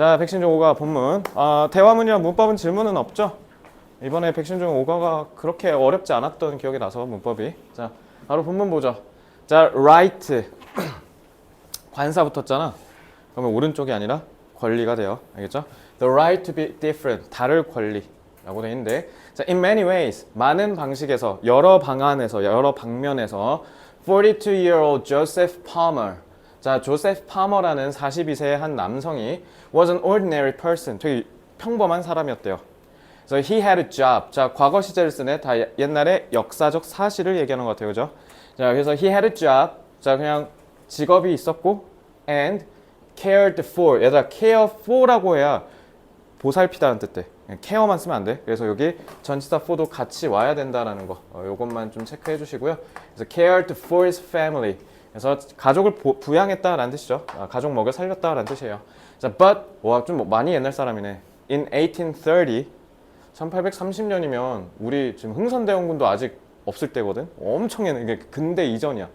자, 백신종 5가 본문. 아, 대화문이나 문법은 질문은 없죠? 이번에 백신종 5가가 그렇게 어렵지 않았던 기억이 나서 문법이. 자, 바로 본문 보죠. 자, right. 관사 붙었잖아. 그러면 오른쪽이 아니라 권리가 돼요. 알겠죠? The right to be different. 다를 권리라고 돼 있는데 자, in many ways. 많은 방식에서 여러 방안에서 여러 방면에서 42-year-old Joseph Palmer 자, 조세프 파머라는 42세의 한 남성이 was an ordinary person. 되게 평범한 사람이었대요. 그래서 he had a job. 자, 과거 시제를 쓰네. 다 옛날에 역사적 사실을 얘기하는 것 같아요. 그죠? 자, 그래서 he had a job. 자, 그냥 직업이 있었고 and cared for. 얘들아, care for라고 해야 보살피다는 뜻대. 케어만 쓰면 안 돼. 그래서 여기 전치사 for도 같이 와야 된다라는 거. 어, 요것만 좀 체크해 주시고요. 그래서 cared for his family. 그래서 가족을 보- 부양했다라는 뜻이죠. 아, 가족 먹여 살렸다라는 뜻이에요. 자, but 와좀 많이 옛날 사람이네. In 1830, 1830년이면 우리 지금 흥선대원군도 아직 없을 때거든. 엄청 옛날 이게 근대 이전이야.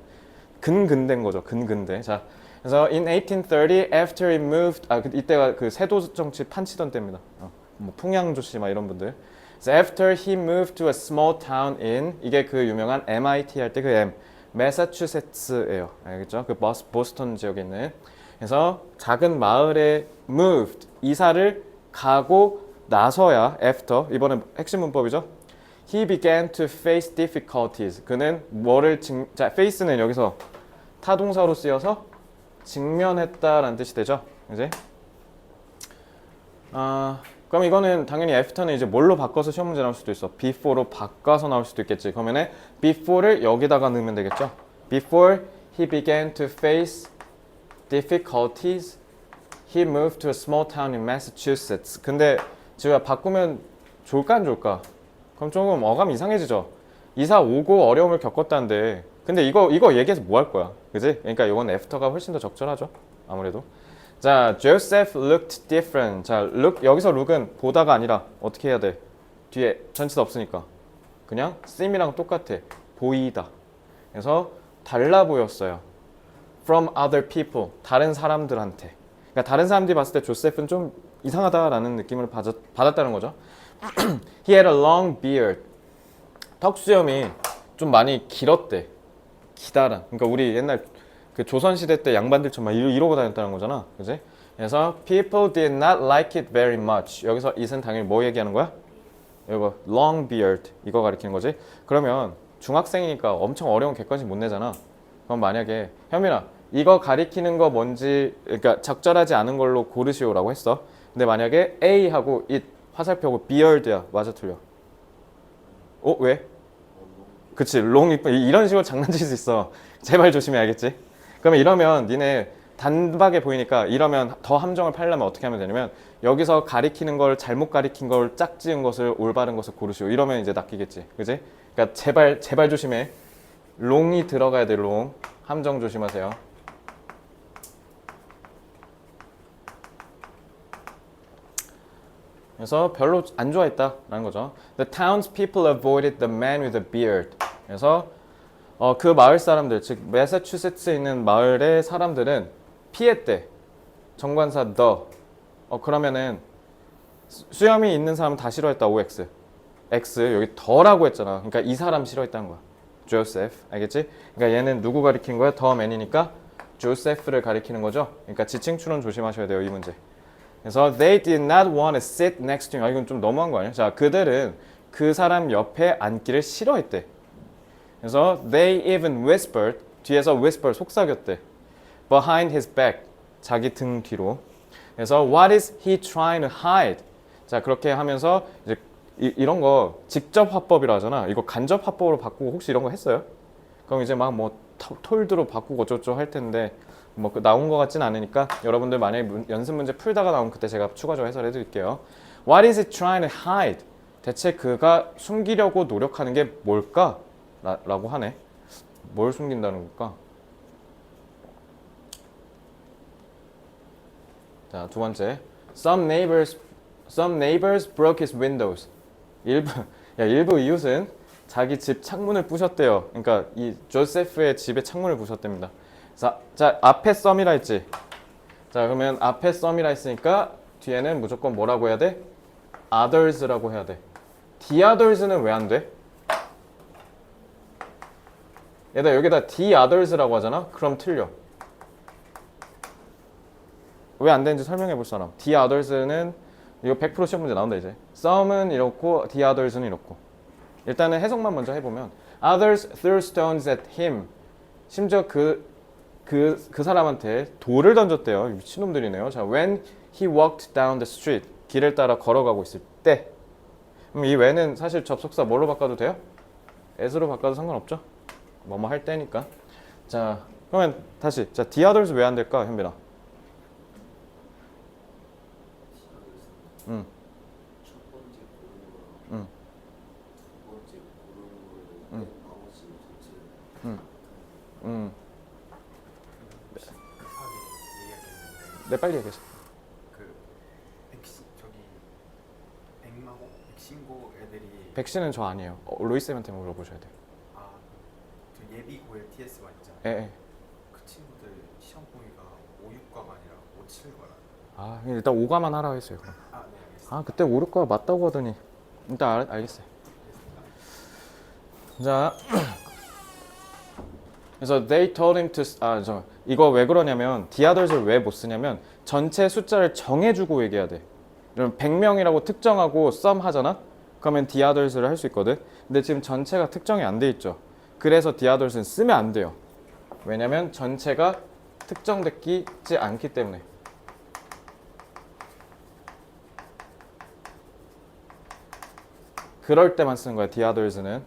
근근대인 거죠. 근근대. 자, 그래서 in 1830 after he moved 아 그- 이때가 그 세도 정치 판치던 때입니다. 어, 뭐 풍양조 씨막 이런 분들. So after he moved to a small town in 이게 그 유명한 MIT 할 때 그 M 매사추세츠예요. 알겠죠? 그 버스, 보스턴 지역에 있는. 그래서 작은 마을에 moved 이사를 가고 나서야 after 이번에 핵심 문법이죠. He began to face difficulties. 그는 뭐를 직, 자, face는 여기서 타동사로 쓰여서 직면했다라는 뜻이 되죠. 이제 아 그럼 이거는 당연히 after는 이제 뭘로 바꿔서 시험 문제 나올 수도 있어. before로 바꿔서 나올 수도 있겠지. 그러면은 before를 여기다가 넣으면 되겠죠. Before he began to face difficulties, he moved to a small town in Massachusetts. 근데 제가 바꾸면 좋을까 안 좋을까? 그럼 조금 어감 이상해지죠. 이사 오고 어려움을 겪었다는데 근데 이거 이거 얘기해서 뭐 할 거야? 그지? 그러니까 이건 애프터가 훨씬 더 적절하죠. 아무래도. 자, Joseph looked different. 자, look 여기서 look은 보다가 아니라 어떻게 해야 돼? 뒤에 전치사 없으니까 그냥 seem이랑 똑같아. 보이다. 그래서 달라 보였어요. From other people. 다른 사람들한테. 그러니까 다른 사람들이 봤을 때 조세프는 좀 이상하다라는 느낌을 받았, 받았다는 거죠. He had a long beard. 턱수염이 좀 많이 길었대. 기다란. 그러니까 우리 옛날 그 조선 시대 때막 이러, 이러고 다녔다는 거잖아. 그지? 그래서 people did not like it very much. 여기서 it은 당연히 뭐 얘기하는 거야? 이거 long beard 이거 가리키는 거지. 그러면 중학생이니까 엄청 어려운 객관식 못 내잖아. 그럼 만약에 현민아 이거 가리키는 거 뭔지 그러니까 적절하지 않은 걸로 고르시오라고 했어. 근데 만약에 A 하고 it 화살표고 beard야 맞아 틀려. 어 왜? 그치 롱 이- 이런 식으로 장난칠 수 있어. 제발 조심해 알겠지? 그러면 이러면 니네 단박에 보이니까 이러면 더 함정을 팔려면 어떻게 하면 되냐면 여기서 가리키는 걸 잘못 가리킨 걸 짝지은 것을 올바른 것을 고르시오. 이러면 이제 낚이겠지. 그지? 그러니까 제발 제발 조심해. 롱이 들어가야 돼 롱. 함정 조심하세요. 그래서 별로 안 좋아했다라는 거죠. The townspeople avoided the man with the beard. 그래서 어, 그 마을 사람들, 즉 매사추세츠에 있는 마을의 사람들은 피했대. 정관사 the. 어 그러면은 수- 수염이 있는 사람은 다 싫어했다. OX. X 여기 더라고 했잖아. 그러니까 이 사람 싫어했다는 거야. 조세프. 알겠지? 그러니까 얘는 누구 가리킨 거야? 더 맨이니까 조세프를 가리키는 거죠. 그러니까 지칭 추론 조심하셔야 돼요, 이 문제. 그래서 they did not want to sit next to him. 아 이건 좀 너무한 거 아니야? 자, 그들은 그 사람 옆에 앉기를 싫어했대. 그래서 they even whispered 뒤에서 whisper 속삭였대. behind his back 자기 등 뒤로. 그래서 what is he trying to hide? 자, 그렇게 하면서 이제 이, 이런 거 직접 화법이라 하잖아. 이거 간접 화법으로 바꾸고 혹시 이런 거 했어요? 그럼 이제 막 뭐 톨드로 바꾸고 어쩌고 할 텐데 뭐그 나온 것 같진 않으니까 여러분들 만약에 문- 연습 문제 풀다가 나오면 그때 제가 추가적으로 해설해 드릴게요. What is he trying to hide? 대체 그가 숨기려고 노력하는 게 뭘까? 라, 라고 하네. 뭘 숨긴다는 걸까? 자, 두 번째. Some neighbors some neighbors broke his windows. 일부 야, 일부 이웃은 자기 집 창문을 부셨대요. 그러니까 이 조세프의 집에 창문을 부셨답니다. 자, 자 앞에 썸이라 했지. 자, 그러면 앞에 썸이라 했으니까 뒤에는 무조건 뭐라고 해야 돼? others라고 해야 돼. the others는 왜 안 돼? 얘들아 여기다 the others라고 하잖아? 그럼 틀려. 왜 안 되는지 설명해 볼 사람. the others는 이거 100% 시험 문제 나온다 이제. some은 이렇고 the others는 이렇고. 일단은 해석만 먼저 해보면 others threw stones at him. 심지어 그 그, 그 사람한테 돌을 던졌대요. 미친놈들이네요. 자, when he walked down the street. 길을 따라 걸어가고 있을 때. 그럼 이 when은 사실 접속사 뭘로 바꿔도 돼요? as로 바꿔도 상관없죠? 뭐뭐 할 때니까. 자, 그러면 다시. 자, others 왜안 될까, 현빈아? 음. 네, 빨리 얘기해. 그 백신은 저 아니에요. 어, 로이쌤한테 물어보셔야 돼요. 예비 고일 TS가 있잖아요. 예, 예. 그 친구들 시험 보기가 5, 6과가 아니라 5, 7과라. 아, 일단 5가만 하라 했어요. 그럼. 아, 네 알겠습니다. 아, 그때 5, 6가 맞다고 하더니. 일단 알, 알겠어요. 자, 그래서 they told him to 아, 저 이거 왜 그러냐면 the others를 왜못 쓰냐면 전체 숫자를 정해주고 얘기해야 돼. 그럼 100명이라고 특정하고 sum 하잖아. 그러면 the others를 할 수 있거든. 근데 지금 전체가 특정이 안 돼 있죠. 그래서 others는 쓰면 안 돼요. 왜냐면 전체가 특정되지 않기 때문에. 그럴 때만 쓰는 거야. others는.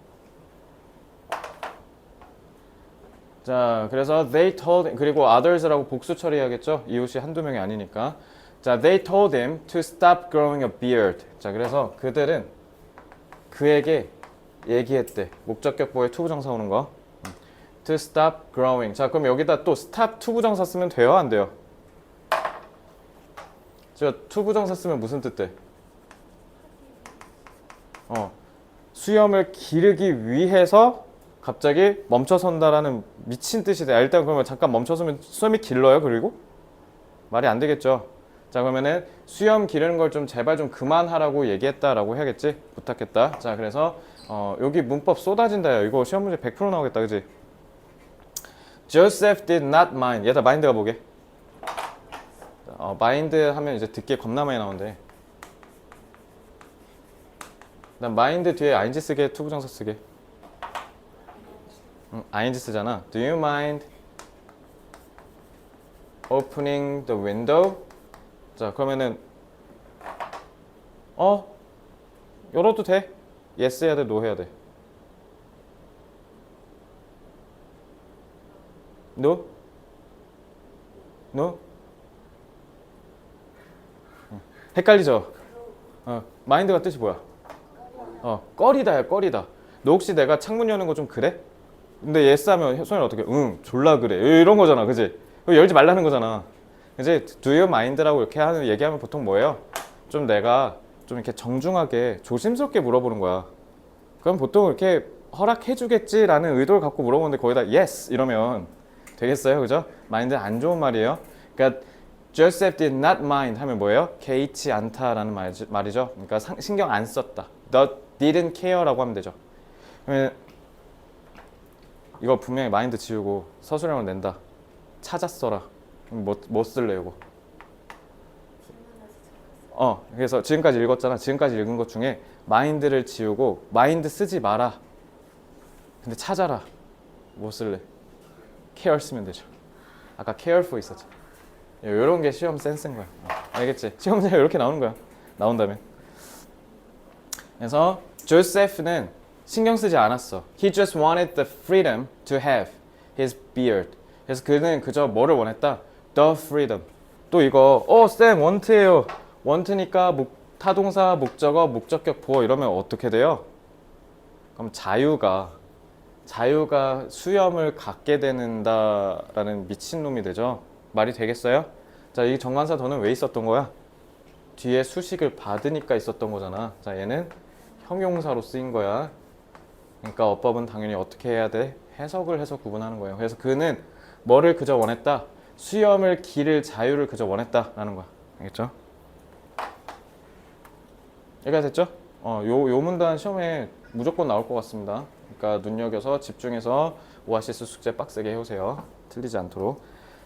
자, 그래서 they told 그리고 others라고 복수 처리해야겠죠. 이웃이 한두 명이 아니니까. 자, they told him to stop growing a beard. 자, 그래서 그들은 그에게 얘기했대. 목적격보에 투부정사 오는 거. 음. to stop growing. 자, 그럼 여기다 또 stop 투부정사 쓰면 돼요, 안 돼요? 저 투부정사 쓰면 무슨 뜻 돼? 어. 수염을 기르기 위해서 갑자기 멈춰선다라는 미친 뜻이 돼. 아, 일단 그러면 잠깐 멈춰서면 수염이 길러요. 그리고 말이 안 되겠죠. 자 그러면은 수염 기르는 걸 좀 제발 좀 그만하라고 얘기했다라고 해야겠지. 부탁했다. 자 그래서 어, 여기 문법 쏟아진다요. 이거 시험 문제 100% 나오겠다, 그지? Joseph did not mind. 얘다 마인드가 뭐게? 어, 마인드 하면 이제 듣기에 겁나 많이 나오는데. 난 마인드 뒤에 ing 쓰게 투부정사 쓰게. 응, ing 쓰잖아. Do you mind opening the window? 자, 그러면은 어 열어도 돼. Yes 해야 돼, no 해야 돼. no? no? 응. 헷갈리죠? 어, 마인드가 뜻이 뭐야? 어, 꺼리다야, 꺼리다. 너 혹시 내가 창문 여는 거 좀 그래? 근데 예스 하면 손이 어떻게? 응, 졸라 그래. 이런 거잖아, 그지? 열지 말라는 거잖아. 이제 do you mind라고 이렇게 하는 얘기하면 보통 뭐예요? 좀 내가 좀 이렇게 정중하게 조심스럽게 물어보는 거야. 그럼 보통 이렇게 허락해주겠지라는 의도를 갖고 물어보는데 거기다 yes 이러면 되겠어요, 그죠? 마인드 안 좋은 말이에요. 그러니까 Joseph did not mind 하면 뭐예요? 개의치 않다라는 말이죠. 그러니까 상- 신경 안 썼다. The didn't care라고 하면 되죠. 그러면 이거 분명히 마인드 지우고 서술형을 낸다. 찾았어라. 뭐, 뭐 쓸래 이거? 어, 그래서 지금까지 읽었잖아. 지금까지 읽은 것 중에 마인드를 지우고 마인드 쓰지 마라. 근데 찾아라. 뭐 쓸래? care 쓰면 되죠. 아까 careful 있었죠. 이런 게 시험 센스인 거야. 어, 알겠지? 시험 문제가 이렇게 나오는 거야. 나온다면. 그래서 조세프는 신경 쓰지 않았어. He just wanted the freedom to have his beard. 그래서 그는 그저 뭐를 원했다? The freedom. 또 이거 어 쌤 원트예요. 원트니까 목, 타동사, 목적어, 목적격 보어 이러면 어떻게 돼요? 그럼 자유가 자유가 수염을 갖게 되는다라는 미친놈이 되죠. 말이 되겠어요? 자, 이 정관사 더는 왜 있었던 거야? 뒤에 수식을 받으니까 있었던 거잖아. 자, 얘는 형용사로 쓰인 거야. 그러니까 어법은 당연히 어떻게 해야 돼? 해석을 해서 구분하는 거예요. 그래서 그는 뭐를 그저 원했다? 수염을 기를 자유를 그저 원했다라는 거야. 알겠죠? 여기가 됐죠? 어, 요, 요 문단 시험에 무조건 나올 것 같습니다. 그러니까 눈여겨서 집중해서 오아시스 숙제 빡세게 해오세요. 틀리지 않도록.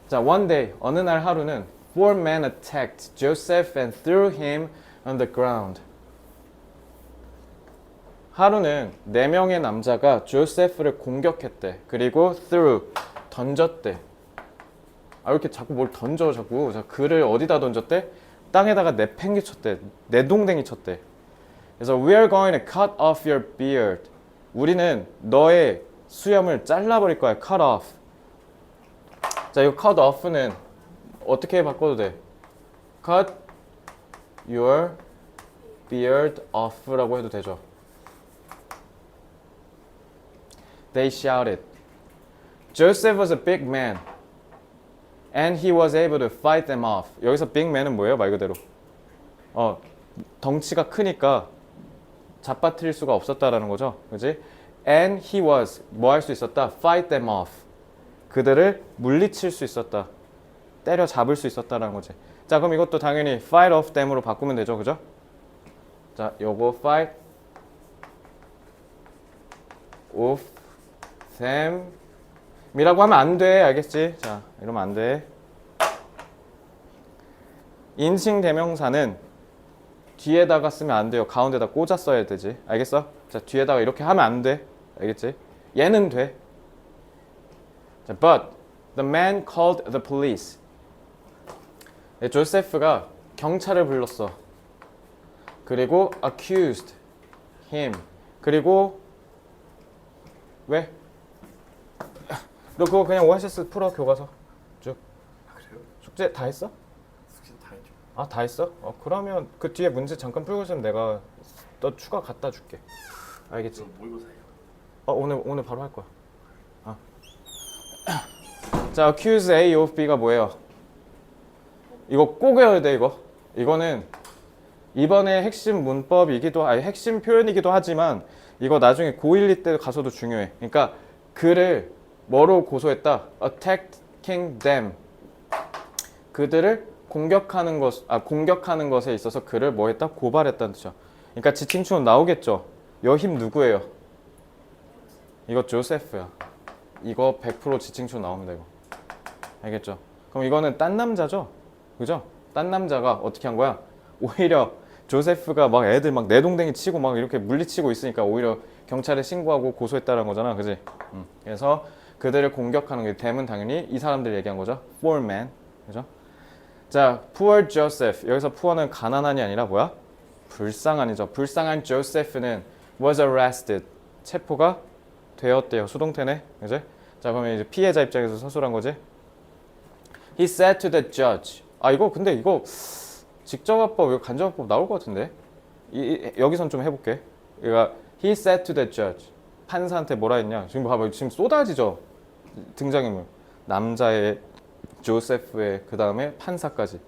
자, one day 어느 날 하루는 four men attacked Joseph and threw him on the ground. 하루는 네 명의 남자가 조세프를 공격했대. 그리고 threw 던졌대. 아 왜 이렇게 자꾸 뭘 던져 자꾸 자 글을 어디다 던졌대? 땅에다가 내팽개 쳤대. 내동댕이 쳤대. 그래서 we are going to cut off your beard. 우리는 너의 수염을 잘라버릴 거야. cut off. 자 이거 cut off는 어떻게 바꿔도 돼? cut your beard off라고 해도 되죠. They shouted. Joseph was a big man. And he was able to fight them off. 여기서 big man은 뭐예요? 말 그대로. 어, 덩치가 크니까 잡아뜨릴 수가 없었다라는 거죠. 그지? And he was 뭐 할 수 있었다? Fight them off. 그들을 물리칠 수 있었다. 때려 잡을 수 있었다라는 거지. 자, 그럼 이것도 당연히 fight off them으로 바꾸면 되죠. 그죠? 자, 요거 fight off them 이라고 하면 안 돼. 알겠지? 자, 이러면 안 돼. 인칭 대명사는 뒤에다가 쓰면 안 돼요. 가운데다 꽂아 써야 되지. 알겠어? 자, 뒤에다가 이렇게 하면 안 돼. 알겠지? 얘는 돼. 자, but the man called the police. 네, 조세프가 경찰을 불렀어. 그리고 accused him. 그리고 왜? 너 그거 그냥 오아시스 풀어 교과서 쭉 아 그래요? 숙제 다 했어? 숙제 다 했죠. 아 다 했어? 어 그러면 그 뒤에 문제 잠깐 풀고 있으면 내가 너 추가 갖다 줄게 알겠지? 저 모의고사예요. 어 오늘 오늘 바로 할 거야 아. 자 accuse A of B가 뭐예요? 이거 꼭 외워야 돼 이거 이거는 이번에 핵심 문법이기도 아니 핵심 표현이기도 하지만 이거 나중에 고1, 2때 가서도 중요해 그러니까 그를 뭐로 고소했다? attacking them 그들을 공격하는 것, 아 공격하는 것에 있어서 그를 뭐 했다? 고발했다는 뜻이야. 그러니까 지칭충은 나오겠죠. 여힘 누구예요? 이거 조세프야. 이거 100% 지칭충 나옵니다 이거. 알겠죠? 그럼 이거는 딴 남자죠? 그죠? 딴 남자가 어떻게 한 거야? 오히려 조세프가 막 애들 막 내동댕이 치고 막 이렇게 물리치고 있으니까 오히려 경찰에 신고하고 고소했다는 거잖아, 그지? 음. 그래서 그들을 공격하는 게 댐은 당연히 이 사람들 얘기한 거죠. Four men, 그죠? 자, poor Joseph. 여기서 poor는 가난한이 아니라 뭐야? 불쌍한이죠. 불쌍한 조세프는 was arrested. 체포가 되었대요. 수동태네. 그지? 자, 그러면 이제 피해자 입장에서 서술한 거지. He said to the judge. 아, 이거 근데 이거 직접화법, 이거 간접화법 나올 것 같은데. 이, 이- 여기선 좀 해볼게. 그러니까 he said to the judge. 판사한테 뭐라 했냐? 지금 봐봐, 지금 쏟아지죠. 등장인물. 남자의 조세프의 그 다음에 판사까지.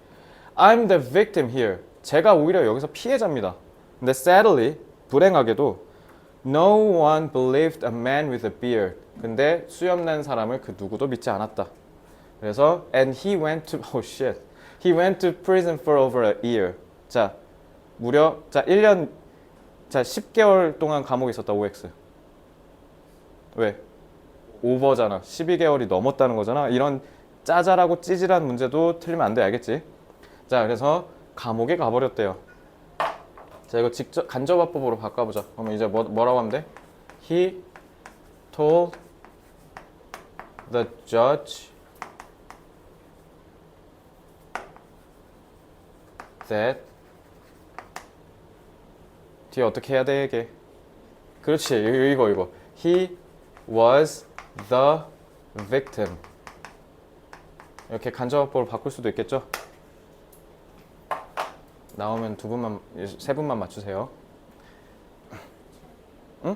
I'm the victim here. 제가 오히려 여기서 피해자입니다. 근데 sadly 불행하게도 no one believed a man with a beard. 근데 수염난 사람을 그 누구도 믿지 않았다. 그래서 and he went to oh shit. He went to prison for over a year. 자, 무려 자 1년 자 10개월 동안 감옥에 있었다 OX. 왜? 오버잖아. 12개월이 넘었다는 거잖아. 이런 짜잘하고 찌질한 문제도 틀리면 안 돼. 알겠지? 자, 그래서 감옥에 가버렸대요. 자, 이거 직접 간접화법으로 바꿔보자. 그러면 이제 뭐, 뭐라고 하면 돼? He told the judge that 뒤에 어떻게 해야 돼 이게? 그렇지 이거 이거 he was the victim 이렇게 간접법으로 바꿀 수도 있겠죠? 나오면 두 분만 세 분만 맞추세요. 응?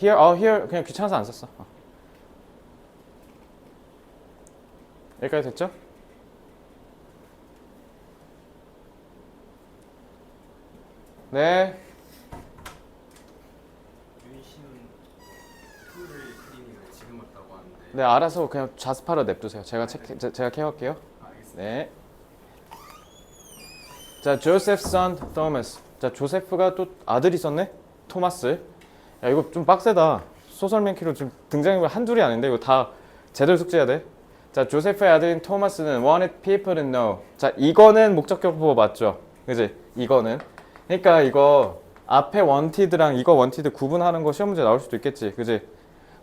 here 어 here 그냥 귀찮아서 안 썼어. 어. 여기까지 됐죠? 네. 유희 씨는 토요일 크리닝을 지금 왔다고 하는데. 네 알아서 그냥 자습하러 냅두세요. 제가 체, 제, 제가 케어할게요. 네. 자, Joseph's son Thomas. 자, 조세프가 또 아들이 있었네? 토마스. 야, 이거 좀 빡세다. 소설 맨키로 지금 등장인물 한 줄이 아닌데 이거 다 제대로 숙제해야 돼. 자, 조세프의 아들인 토마스는 wanted people to know. 자, 이거는 목적격보 맞죠? 그지? 이거는. 그러니까 이거 앞에 wanted랑 이거 wanted 구분하는 거 시험 문제 나올 수도 있겠지. 그지?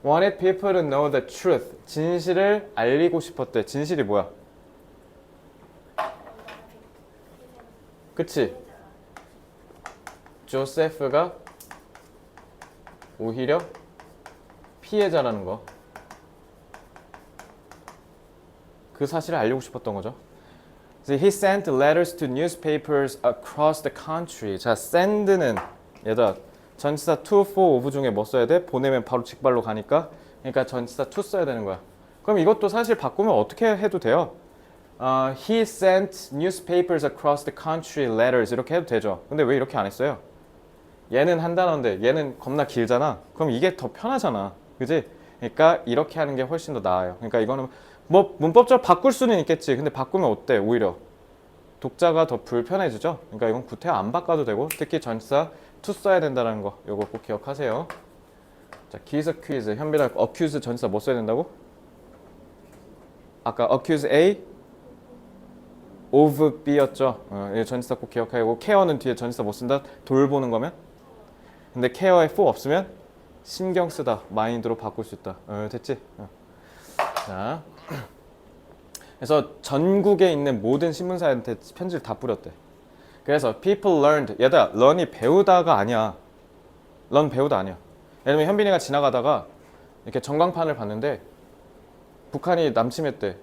Wanted people to know the truth. 진실을 알리고 싶었대. 진실이 뭐야? 그치? 조세프가 오히려 피해자라는 거. 그 사실을 알리고 싶었던 거죠. he sent letters to newspapers across the country. 자, send는 얘들아 전치사 to, for, of 중에 뭐 써야 돼? 보내면 바로 직발로 가니까 그러니까 전치사 to 써야 되는 거야. 그럼 이것도 사실 바꾸면 어떻게 해도 돼요? 어, he sent newspapers across the country letters 이렇게 해도 되죠. 근데 왜 이렇게 안 했어요? 얘는 한 단어인데 얘는 겁나 길잖아. 그럼 이게 더 편하잖아. 그지? 그러니까 이렇게 하는 게 훨씬 더 나아요. 그러니까 이거는 뭐 문법적으로 바꿀 수는 있겠지. 근데 바꾸면 어때? 오히려 독자가 더 불편해지죠. 그러니까 이건 구태 안 바꿔도 되고 특히 전치사 to 써야 된다는 거 요거 꼭 기억하세요. 자, 기스 퀴즈. 현빈아 accuse 전치사 뭐 써야 된다고? 아까 accuse A of B였죠. 어, 이 전치사 꼭 기억하고 케어는 뒤에 전치사 못 쓴다. 돌보는 거면. 근데 케어에 for 없으면 신경 쓰다 마인드로 바꿀 수 있다. 어, 됐지? 어. 자, 그래서 전국에 있는 모든 신문사한테 편지를 다 뿌렸대. 그래서 people learned 얘들아 learn이 배우다가 아니야. learn 배우다 아니야. 예를 들면 현빈이가 지나가다가 이렇게 전광판을 봤는데 북한이 남침했대.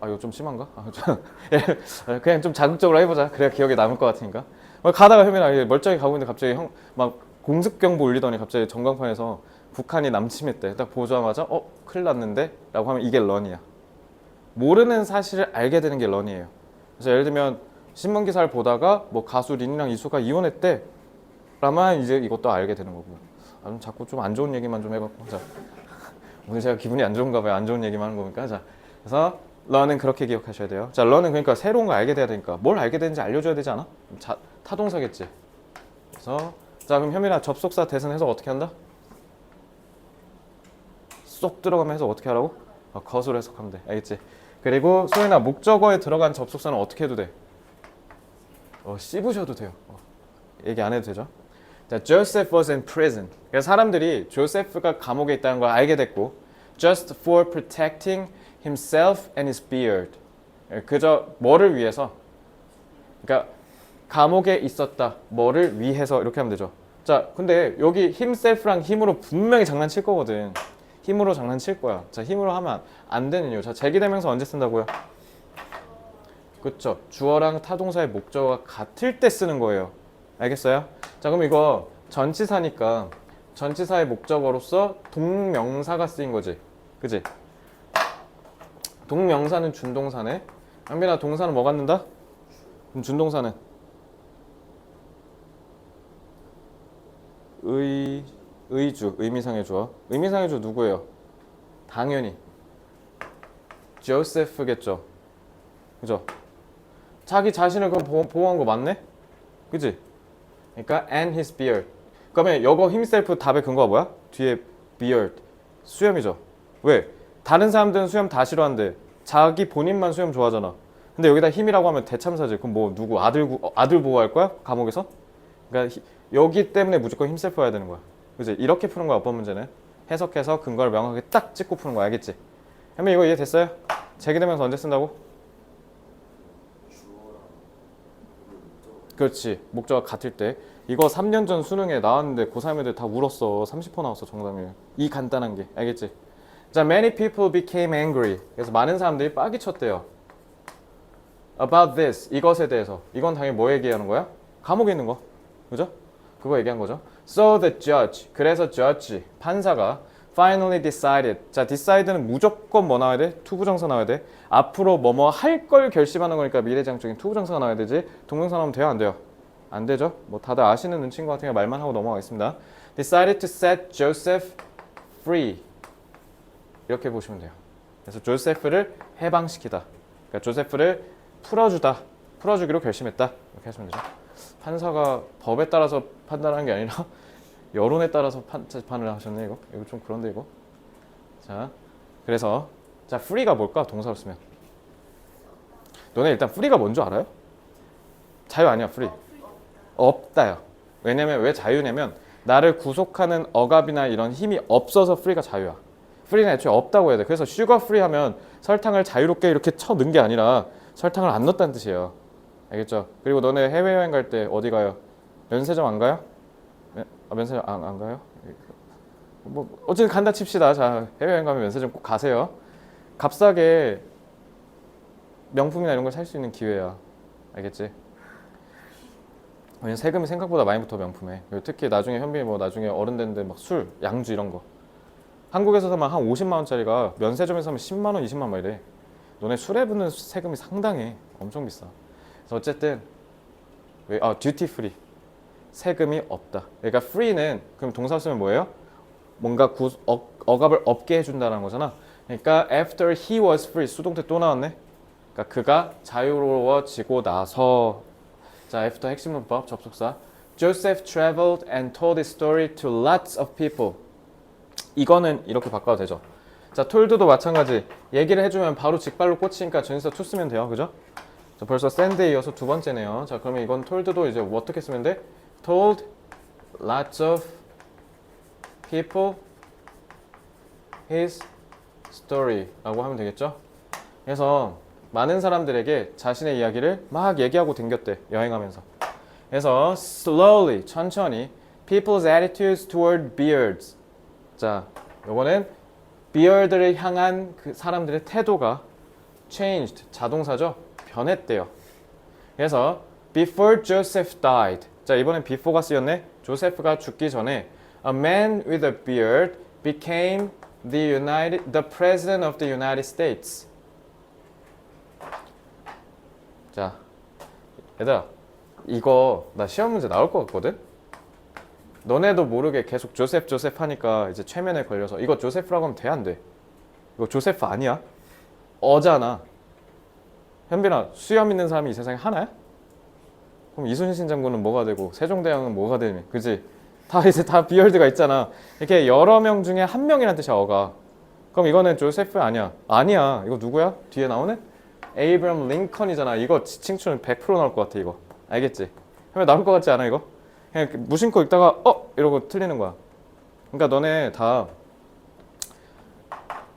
아 이거 좀 심한가? 아, 좀, 예, 그냥 좀 자극적으로 해보자. 그래야 기억에 남을 것 같으니까. 어, 가다가 현빈아 멀쩡히 가고 있는데 갑자기 형 막 공습 경보 울리더니 갑자기 전광판에서 북한이 남침했대. 딱 보자마자 어 큰일 났는데? 라고 하면 이게 런이야. 모르는 사실을 알게 되는 게 런이에요. 그래서 예를 들면 신문 기사를 보다가 뭐 가수 린이랑 이수가 이혼했대. 라면 이제 이것도 알게 되는 거고. 아, 좀 자꾸 좀 안 좋은 얘기만 좀 해갖고. 자. 오늘 제가 기분이 안 좋은가 봐요. 안 좋은 얘기만 하는 거니까. 자. 그래서 런은 그렇게 기억하셔야 돼요. 자, 런은 그러니까 새로운 거 알게 돼야 되니까 뭘 알게 되는지 알려줘야 되지 않아? 자, 타동사겠지. 그래서 자, 그럼 현민아 접속사 대선 해석 어떻게 한다? 쏙 들어가면 해석 어떻게 하라고? 어, 겉으로 해석하면 돼. 알겠지? 그리고 소연아 목적어에 들어간 접속사는 어떻게 해도 돼? 어, 씹으셔도 돼요. 어, 얘기 안 해도 되죠? 자, Joseph was in prison. 그래서 사람들이 조세프가 감옥에 있다는 걸 알게 됐고, just for protecting himself and his beard. 예, 그저 뭐를 위해서? 그러니까 감옥에 있었다. 뭐를 위해서 이렇게 하면 되죠. 자, 근데 여기 himself랑 힘으로 분명히 장난칠 거거든. 힘으로 장난칠 거야. 자, 힘으로 하면 안 되는 이유. 자, 제기대명사 언제 쓴다고요? 그쵸. 주어랑 타동사의 목적어가 같을 때 쓰는 거예요. 알겠어요? 자, 그럼 이거 전치사니까 전치사의 목적어로서 동명사가 쓰인 거지. 그지? 동명사는 준동사네. 양빈아, 동사는 뭐 갖는다? 준동사는? 의, 의주, 의미상의 주어. 의미상의 주어 누구예요? 당연히. 조세프겠죠. 그죠? 자기 자신을 보호, 보호한 거 맞네? 그지? 그러니까 and his beard. 그러면 여거 himself 답의 근거가 뭐야? 뒤에 beard. 수염이죠. 왜? 다른 사람들은 수염 다 싫어한대. 자기 본인만 수염 좋아하잖아. 근데 여기다 힘이라고 하면 대참사지. 그럼 뭐 누구 아들 구- 어, 아들 보호할 거야? 감옥에서? 그러니까 히- 여기 때문에 무조건 힘셀프 해야 되는 거야. 그지? 이렇게 푸는 거야 어법 문제는. 해석해서 근거를 명확하게 딱 찍고 푸는 거 알겠지? 그러면 이거 이해됐어요? 제기되면서 언제 쓴다고? 주어랑 그 목적어 그렇지. 목적어가 같을 때. 이거 3년 전 수능에 나왔는데 고3 애들 다 울었어. 30% 나왔어 정답이. 이 간단한 게. 알겠지? 자, many people became angry. 그래서 많은 사람들이 빡이 쳤대요. About this. 이것에 대해서. 이건 당연히 뭐 얘기하는 거야? 감옥에 있는 거. 그죠? 그거 얘기한 거죠. So the judge. 그래서 judge. 판사가 finally decided. 자, decide는 무조건 뭐 나와야 돼? 투부정사 나와야 돼. 앞으로 뭐뭐 할 걸 결심하는 거니까 미래장적인 투부정사가 나와야 되지. 동명사 나오면 돼요, 안 돼요? 안 되죠? 뭐 다들 아시는 눈치인 것 같으니까 말만 하고 넘어가겠습니다. Decided to set Joseph free. 이렇게 보시면 돼요. 그래서 조세프를 해방시키다. 그러니까 조세프를 풀어주다. 풀어주기로 결심했다. 이렇게 하시면 되죠. 판사가 법에 따라서 판단하는 게 아니라 여론에 따라서 판, 판을 하셨네 이거. 이거 좀 그런데 이거. 자, 그래서 자 free가 뭘까 동사로 쓰면. 너네 일단 free가 뭔지 알아요? 자유 아니야 free. 없다요. 왜냐면 왜 자유냐면 나를 구속하는 억압이나 이런 힘이 없어서 free가 자유야. free는 애초에 없다고 해야 돼. 그래서 sugar free 하면 설탕을 자유롭게 이렇게 쳐 넣은 게 아니라 설탕을 안 넣었다는 뜻이에요. 알겠죠? 그리고 너네 해외여행 갈 때 어디 가요? 면세점 안 가요? 면- 아, 면세점 안, 안 가요? 뭐 어쨌든 간다 칩시다. 자 해외여행 가면 면세점 꼭 가세요. 값싸게 명품이나 이런 걸 살 수 있는 기회야. 알겠지? 왜냐면 세금이 생각보다 많이 붙어 명품에. 특히 나중에 현빈이 뭐 나중에 어른 됐는데 막 술, 양주 이런 거. 한국에서 사면 한 50만 원짜리가 면세점에서 사면 10만 원, 20만 원 이래. 너네 술에 붙는 세금이 상당해. 엄청 비싸. 그래서 어쨌든 왜? 아 듀티 프리. 세금이 없다. 그러니까 free는 그럼 동사 쓰면 뭐예요? 뭔가 구, 어, 억압을 없게 해준다는 거잖아. 그러니까 after he was free 수동태 또 나왔네. 그러니까 그가 자유로워지고 나서 자 after 핵심 문법 접속사 Joseph traveled and told his story to lots of people. 이거는 이렇게 바꿔도 되죠. 자 told도 마찬가지. 얘기를 해주면 바로 직발로 꽂히니까 전치사 to 쓰면 돼요. 그죠? 자, 벌써 send에 이어서 두 번째네요. 자 그러면 이건 told도 이제 어떻게 쓰면 돼? Told lots of people his story라고 하면 되겠죠? 그래서 많은 사람들에게 자신의 이야기를 막 얘기하고 댕겼대 여행하면서. 그래서 slowly 천천히 people's attitudes toward beards. 자, 요거는 beard를 향한 그 사람들의 태도가 changed 자동사죠 변했대요. 그래서 before Joseph died. 자 이번엔 before가 쓰였네. 조세프가 죽기 전에 a man with a beard became the United the president of the United States. 자 얘들아 이거 나 시험 문제 나올 것 같거든. 너네도 모르게 계속 조셉 조셉 하니까 이제 최면에 걸려서 이거 조세프라고 하면 돼 안 돼? 이거 조세프 아니야? 어잖아. 현빈아 수염 있는 사람이 이 세상에 하나야? 그럼 이순신 장군은 뭐가 되고 세종대왕은 뭐가 되니? 그지? 다 이제 다 비열드가 있잖아. 이렇게 여러 명 중에 한 명이란 뜻이야 어가. 그럼 이거는 조세프 아니야? 아니야. 이거 누구야? 뒤에 나오는? 에이브럼 링컨이잖아. 이거 지칭추는 100% 나올 것 같아 이거. 알겠지? 현빈 나올 것 같지 않아 이거? 그냥 무심코 읽다가 어 이러고 틀리는 거야. 그러니까 너네 다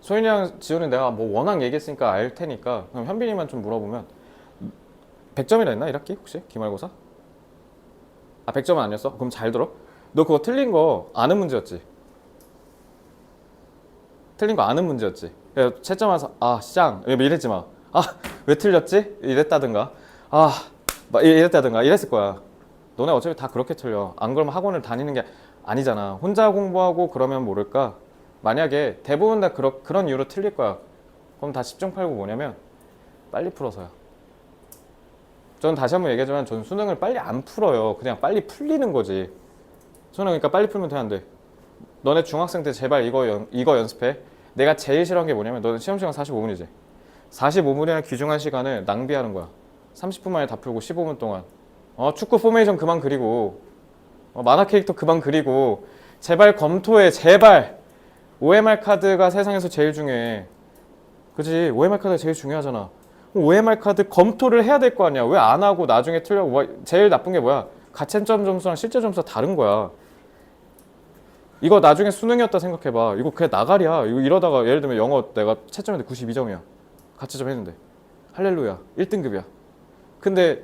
소윤이랑 지훈은 내가 뭐 워낙 얘기했으니까 알 테니까 그럼 현빈이만 좀 물어보면 100점이라 했나 1학기 혹시 기말고사? 아 100점은 아니었어? 그럼 잘 들어. 너 그거 틀린 거 아는 문제였지? 틀린 거 아는 문제였지? 그래서 채점 와서 아쌍 이랬지 마. 아 왜 틀렸지? 이랬다든가 아 막 이랬다든가 이랬을 거야. 너네 어차피 다 그렇게 틀려. 안 그러면 학원을 다니는 게 아니잖아. 혼자 공부하고 그러면 모를까? 만약에 대부분 다 그러, 그런 이유로 틀릴 거야. 그럼 다 10점 팔고 뭐냐면 빨리 풀어서요. 저는 다시 한번 얘기하지만 저는 수능을 빨리 안 풀어요. 그냥 빨리 풀리는 거지. 수능 그러니까 빨리 풀면 돼? 너네 중학생 때 제발 이거 연, 이거 연습해. 내가 제일 싫어하는 게 뭐냐면 너는 시험 시간 45분이지. 45분이라는 귀중한 시간을 낭비하는 거야. 30분 만에 다 풀고 15분 동안. 어, 축구 포메이션 그만 그리고 어, 만화 캐릭터 그만 그리고 제발 검토해 제발 OMR 카드가 세상에서 제일 중요해 그지 OMR 카드가 제일 중요하잖아 OMR 카드 검토를 해야 될 거 아니야. 왜 안 하고 나중에 틀려? 뭐, 제일 나쁜 게 뭐야? 가채점 점수랑 실제 점수가 다른 거야. 이거 나중에 수능이었다 생각해봐. 이거 그냥 나가리야. 이거 이러다가 예를 들면 영어 내가 채점인데 92점이야. 가채점 했는데. 할렐루야. 1등급이야. 근데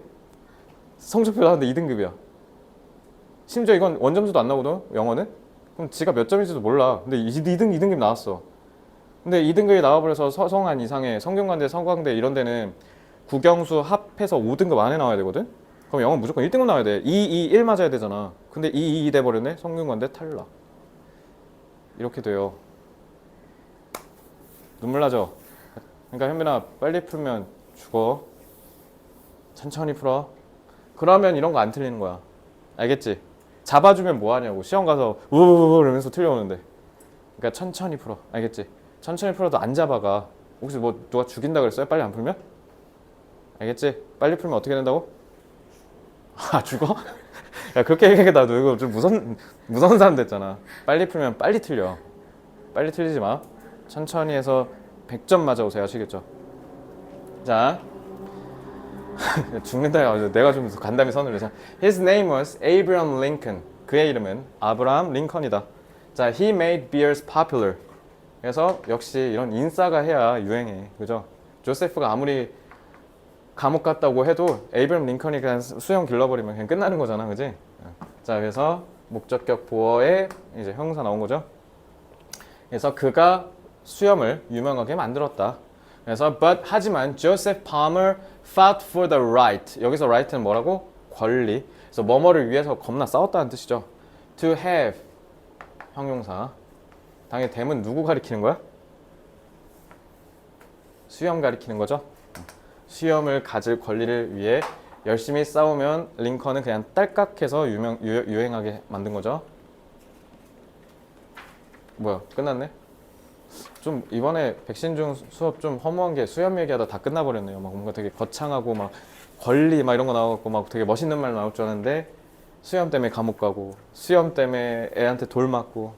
성적표 나왔는데 2등급이야. 심지어 이건 원점수도 안 나오거든 영어는. 그럼 지가 몇 점인지도 몰라. 근데 2등 2등급 나왔어. 근데 2등급이 나와버려서 서성한 이상의 성균관대, 서광대 이런 데는 국영수 합해서 5등급 안에 나와야 되거든. 그럼 영어 무조건 1등급 나와야 돼. 2, 2, 1 맞아야 되잖아. 근데 2, 2 돼버렸네. 성균관대 탈락. 이렇게 돼요. 눈물 나죠? 그러니까 현민아 빨리 풀면 죽어. 천천히 풀어. 그러면 이런 거 안 틀리는 거야. 알겠지? 잡아주면 뭐 하냐고. 시험 가서 우우우 이러면서 틀려오는데. 그러니까 천천히 풀어. 알겠지? 천천히 풀어도 안 잡아가. 혹시 뭐 누가 죽인다 그랬어요? 빨리 안 풀면? 알겠지? 빨리 풀면 어떻게 된다고? 아 죽어? 야 그렇게 얘기하니까 나도 이거 좀 무선 무서운 사람 됐잖아. 빨리 풀면 빨리 틀려. 빨리 틀리지 마. 천천히 해서 100점 맞아오세요. 아시겠죠? 자. 죽는다. 내가 좀 간담이 선을 내자. His name was Abraham Lincoln. 그의 이름은 아브라함 링컨이다. 자, he made beers popular. 그래서 역시 이런 인싸가 해야 유행해. 그죠? 조세프가 아무리 감옥 갔다고 해도 에이브럼 링컨이 그냥 수영 길러버리면 그냥 끝나는 거잖아, 그지? 자, 그래서 목적격 보어에 이제 형사 나온 거죠. 그래서 그가 수염을 유명하게 만들었다. 그래서 but 하지만 Joseph fought for the right. 여기서 right는 뭐라고? 권리. 그래서 뭐뭐를 위해서 겁나 싸웠다는 뜻이죠. To have 형용사. 당연히 댐은 누구 가리키는 거야? 수염 가리키는 거죠. 수염을 가질 권리를 위해 열심히 싸우면 링컨은 그냥 딸깍해서 유명 유, 유행하게 만든 거죠. 뭐야 끝났네? 좀 이번에 백신 중 수업 좀 허무한 게 수염 얘기하다 다 끝나버렸네요. 막 뭔가 되게 거창하고 막 권리 막 이런 거 나와갖고 막 되게 멋있는 말 나올 줄 알았는데 수염 때문에 감옥 가고 수염 때문에 애한테 돌 맞고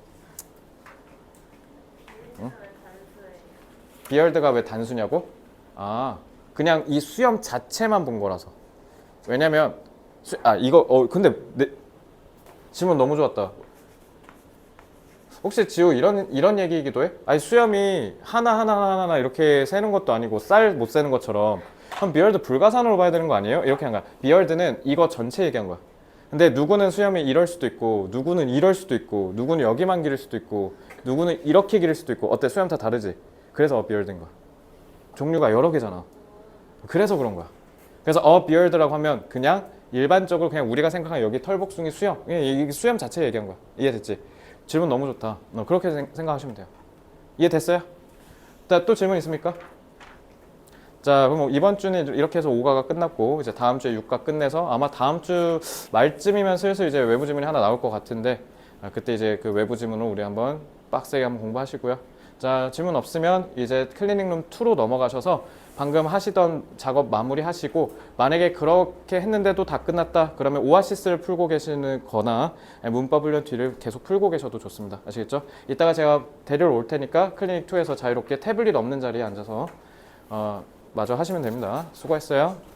비얼드가 왜 단수냐고? 아 그냥 이 수염 자체만 본 거라서 왜냐면 수, 아 이거 어 근데 내 질문 너무 좋았다 혹시 지호 이런 이런 얘기이기도 해? 아니 수염이 하나 하나 하나 하나 이렇게 세는 것도 아니고 쌀 못 세는 것처럼 그럼 비얼드 불가산으로 봐야 되는 거 아니에요? 이렇게 한 거야 비얼드는 이거 전체 얘기한 거야 근데 누구는 수염이 이럴 수도 있고 누구는 이럴 수도 있고 누구는 여기만 기를 수도 있고 누구는 이렇게 기를 수도 있고 어때 수염 다 다르지? 그래서 어 비얼드인 거야 종류가 여러 개잖아 그래서 그런 거야 그래서 어 비얼드라고 하면 그냥 일반적으로 그냥 우리가 생각하는 여기 털복숭이 수염 이게 수염 자체 얘기한 거야 이해됐지? 질문 너무 좋다 어, 그렇게 생- 생각하시면 돼요 이해됐어요? 자, 또 질문 있습니까? 자 그럼 뭐 이번 주는 이렇게 해서 5가가 끝났고 이제 다음 주에 6가 끝내서 아마 다음 주 말쯤이면 슬슬 이제 외부 지문이 하나 나올 것 같은데 아, 그때 이제 그 외부 지문을 우리 한번 빡세게 한번 공부하시고요. 자 질문 없으면 이제 클리닝룸 2로 넘어가셔서 방금 하시던 작업 마무리 하시고 만약에 그렇게 했는데도 다 끝났다 그러면 오아시스를 풀고 계시는 거나 문법 훈련 뒤를 계속 풀고 계셔도 좋습니다. 아시겠죠? 이따가 제가 데리러 올 테니까 클리닉 2에서 자유롭게 태블릿 없는 자리에 앉아서 어, 마저 하시면 됩니다. 수고했어요